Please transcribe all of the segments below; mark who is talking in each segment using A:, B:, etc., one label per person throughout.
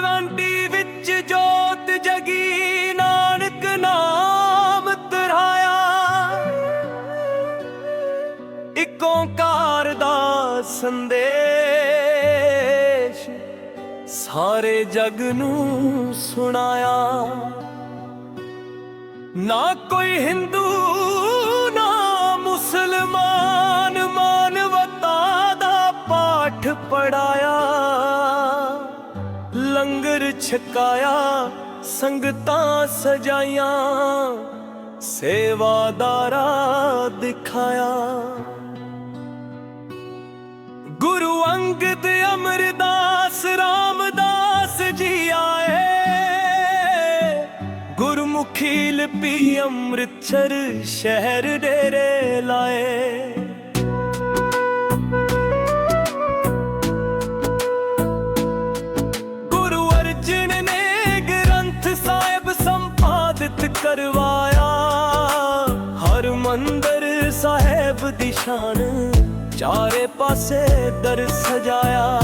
A: ਤਲਵੰਡੀ ਵਿੱਚ ਜੋਤ ਜਗੀ, ਨਾਨਕ ਨਾਮ ਤਰਾਇਆ ਇੱਕ ਓੰਕਾਰ ਦਾ ਸੰਦੇਸ਼ ਸਾਰੇ ਜਗ ਨੂੰ ਸੁਣਾਇਆ। ਨਾ ਕੋਈ ਹਿੰਦੂ, ਨਾ ਮੁਸਲਮਾਨ ਛਕਾਇਆ, ਸੰਗਤਾਂ ਸਜਾਈਆਂ, ਸੇਵਾਦਾਰਾ ਦਿਖਾਇਆ। ਗੁਰੂ ਅੰਗਦ ਅਮਰਦਾਸ ਰਾਮਦਾਸ ਜੀ ਆਏ। ਗੁਰਮੁਖੀ ਲਿਪੀ ਅੰਮ੍ਰਿਤਸਰ ਸ਼ਹਿਰ ਡੇਰੇ ਲਾਏ। ਕਰਵਾਇਆ। ਹਰ ਮੰਦਰ ਸਾਹਿਬ ਦੀ ਸ਼ਾਨ, ਚਾਰੇ ਪਾਸੇ ਦਰ ਸਜਾਇਆ।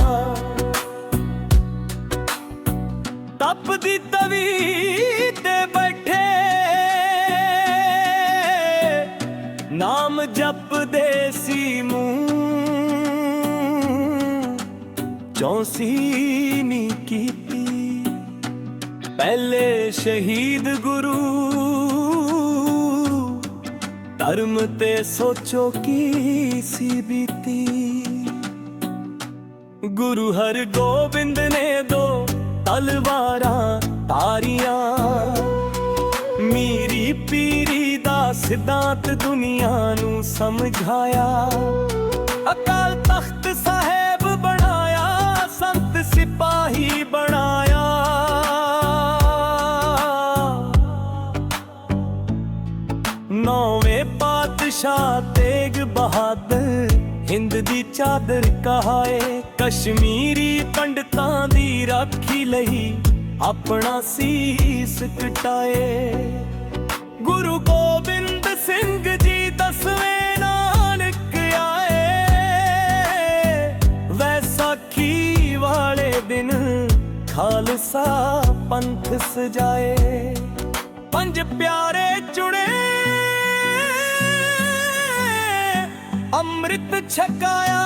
A: ਤਪਦੀ ਤਵੀ ਤੇ ਬੈਠੇ। ਨਾਮ ਜਪਦੇ ਸੀ ਮੂੰਹ। ਚੌਂਸੀ ਨੀ ਕੀਤੀ। ਪਹਿਲੇ ਸ਼ਹੀਦ ਗੁਰੂ ਧਰਮ ਤੇ ਸੋਚੋ ਕੀ ਸੀ ਬੀਤੀ। ਗੁਰੂ ਹਰਗੋਬਿੰਦ ਨੇ ਦੋ ਤਲਵਾਰਾਂ ਤਾਰੀਆਂ। ਮੀਰੀ ਪੀਰੀ ਦਾ ਸਿਧਾਂਤ ਦੁਨੀਆ ਨੂੰ ਸਮਝਾਇਆ। ਅਕਾਲ ਤਖਤ ਸਾਹਿਬ ਬਣਾਇਆ, ਸੰਤ ਸਿਪਾਹੀ ਬਣਾ ਪਾਤਸ਼ਾਹ ਤੇਗ ਬਹਾਦਰ, ਹਿੰਦ ਦੀ ਚਾਦਰ ਕਹਾਏ। ਕਸ਼ਮੀਰੀ ਪੰਡਤਾਂ ਦੀ ਰਾਖੀ ਲਈ ਆਪਣਾ ਸੀਸ ਕਟਾਏ। ਗੁਰੂ ਗੋਬਿੰਦ ਸਿੰਘ ਜੀ ਦਸਵੇਂ ਨਾਨਕ ਆਏ। ਵੈਸਾਖੀ ਵਾਲੇ ਦਿਨ ਖਾਲਸਾ ਪੰਥ ਸਜਾਏ। ਪੰਜ ਪਿਆਰੇ ਚੁਣੇ ਅੰਮ੍ਰਿਤ ਛਕਾਇਆ,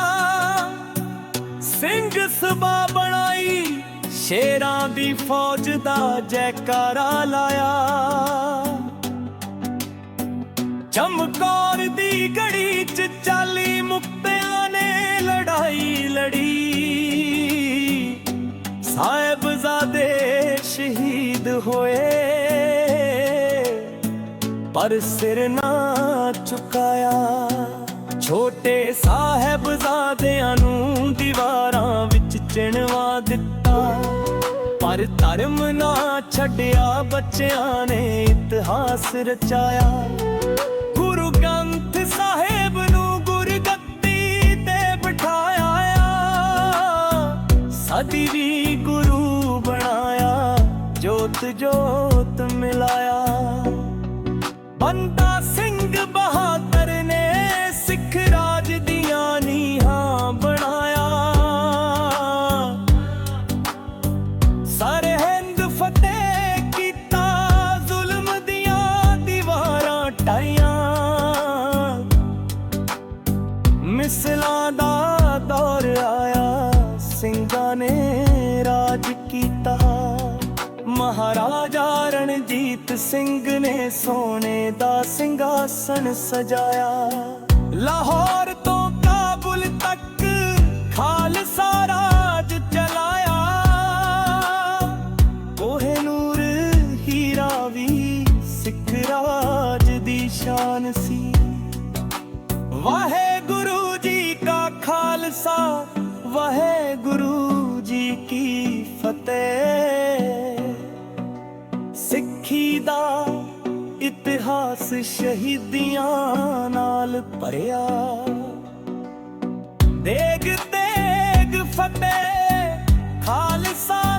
A: ਸਿੰਘ ਸਭਾ ਬਣਾਈ, ਸ਼ੇਰਾਂ ਦੀ ਫੌਜ ਦਾ ਜੈਕਾਰਾ ਲਾਇਆ। ਚਮਕੌਰ ਦੀ ਗੜੀ ਚ ਚਾਲੀ ਮੁਕਤਿਆਂ ਨੇ ਲੜਾਈ ਲੜੀ। ਸਾਹਿਬਜ਼ਾਦੇ ਸ਼ਹੀਦ ਹੋਏ, ਪਰ ਸਿਰ ਨਾ ਚੁਕਾਇਆ ਛੋਟੇ ਸਾਹਿਬਜ਼ਾਦਿਆਂ ਨੂੰ ਦੀਵਾਰਾਂ ਵਿੱਚ ਚਿਣਵਾ ਦਿੱਤਾ। ਪਰ ਧਰਮ ਨਾ ਛੱਡਿਆ, ਬੱਚਿਆਂ ਨੇ ਇਤਿਹਾਸ ਰਚਾਇਆ। ਗੁਰੂ ਗ੍ਰੰਥ ਸਾਹਿਬ ਨੂੰ ਗੁਰਗੱਦੀ ਤੇ ਬਿਠਾਇਆ ਸਦੀ ਵੀ ਗੁਰੂ ਬਣਾਇਆ, ਜੋਤ ਜੋਤ ਮਿਲਾਇਆ। ਬੰਦਾ ਸਿੰਘ ਬਹਾਦਰ ਰਾਜ ਦੀਆਂ ਨੀਹਾਂ ਬਣਾਇਆ। ਸਾਰੇ ਹਿੰਦ ਫਤਿਹ ਕੀਤਾ, ਜ਼ੁਲਮ ਦੀਆਂ ਦੀਵਾਰਾਂ ਟਾਈਆਂ। ਮਿਸਲਾਂ ਦਾ ਦੌਰ ਆਇਆ, ਸਿੰਘਾਂ ਨੇ ਰਾਜ ਕੀਤਾ। ਮਹਾਰਾਜਾ ਰਣਜੀਤ ਸਿੰਘ ਨੇ ਸੋਨੇ ਦਾ ਸਿੰਘਾਸਣ ਸਜਾਇਆ। ਲਾਹੌਰ ਤੋਂ ਕਾਬੁਲ ਤੱਕ ਖਾਲਸਾ ਰਾਜ ਚਲਾਇਆ। ਕੋਹਨੂਰ ਹੀਰਾ ਵੀ ਸਿੱਖ ਰਾਜ ਦੀ ਸ਼ਾਨ ਸੀ। ਵਾਹਿਗੁਰੂ ਜੀ ਕਾ ਖਾਲਸਾ, ਵਾਹਿਗੁਰੂ ਜੀ ਕੀ ਫਤਿਹ। ਸਿੱਖੀ ਦਾ ਇਤਿਹਾਸ ਸ਼ਹੀਦੀਆਂ ਨਾਲ ਭਰਿਆ। ਦੇਗ ਤੇਗ ਫਤਿਹ ਖਾਲਸਾ